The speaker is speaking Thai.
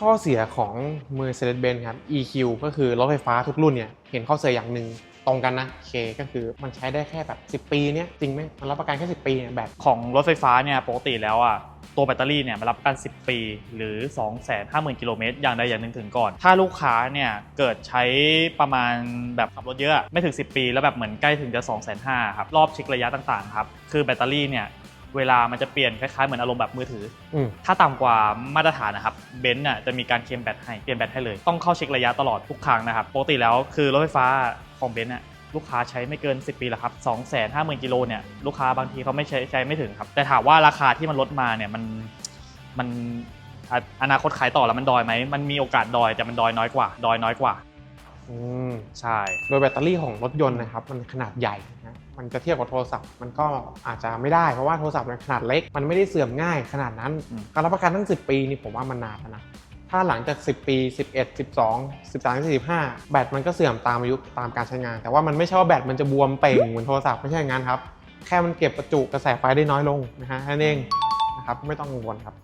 ข้อเสียของ Mercedes-Benz ครับ EQ ก็คือรถไฟฟ้าทุกรุ่นเนี่ยเห็นข้อเสียอย่างหนึ่งตรงกันนะเคก็คือมันใช้ได้แค่แบบ10 ปีเนี่ยจริงไหมมันรับประกันแค่ 10 ปีเนี่ยแบบ ของรถไฟฟ้าเนี่ยปกติแล้วอะตัวแบตเตอรี่เนี่ยมันรับประกัน 10 ปี หรือ 250,000 กิโลเมตรอย่างใดอย่างหนึ่งถึงก่อน ถ้าลูกค้าเนี่ยเกิดใช้ประมาณแบบขับรถเยอะ ไม่ถึง 10 ปี แล้วแบบเหมือนใกล้ถึงจะ 250,000ครับรอบเช็คระยะต่างๆครับคือแบตเตอรี่เนี่ย เวลามันจะเปลี่ยนคล้ายๆเหมือนอารมณ์แบบมือถือ อืมถ้าต่ำกว่ามาตรฐานนะครับเบนซ์น่ะจะมีการเคลมแบตให้เปลี่ยนแบตให้เลย ต้องเข้าเช็คระยะตลอดทุกครั้งนะครับปกติแล้วคือรถไฟฟ้าของเบนซ์น่ะลูกค้าใช้ไม่เกิน 10 ปีแล้วครับ 2 5 0 0 0 0กิโลเนี่ยลูกค้าบางทีเขาไม่ใช้ใช้ไม่ถึงครับ แต่ถามว่าราคาที่มันลดมาเนี่ยมันมันอะอนาคตขายต่อแล้วมันดอยไหมมันมีโอกาสดอยแต่มันดอยน้อยกว่า ดอยน้อยกว่า อืมใช่ โดยแบตเตอรี่ของรถยนต์นะครับ มันขนาดใหญ่นะ มันจะเทียบกับโทรศัพท์ มันก็อาจจะไม่ได้เพราะว่าโทรศัพท์มันขนาดเล็ก มันไม่ได้เสื่อมง่ายขนาดนั้นอืมการรับประกันตั้ง 10 ปีนี่ผมว่ามันนานแล้วนะถ้าหลังจาก 10 ปี 11 12 13 15 แบตมันก็เสื่อมตามอายุตามการใช้งาน แต่ว่ามันไม่ใช่ว่าแบตมันจะบวมเป่งเหมือนโทรศัพท์ไม่ใช่อย่างนั้นครับ แค่มันเก็บประจุกระแสไฟได้น้อยลงนะฮะแค่นั้นเองนะครับไม่ต้องกังวลครับ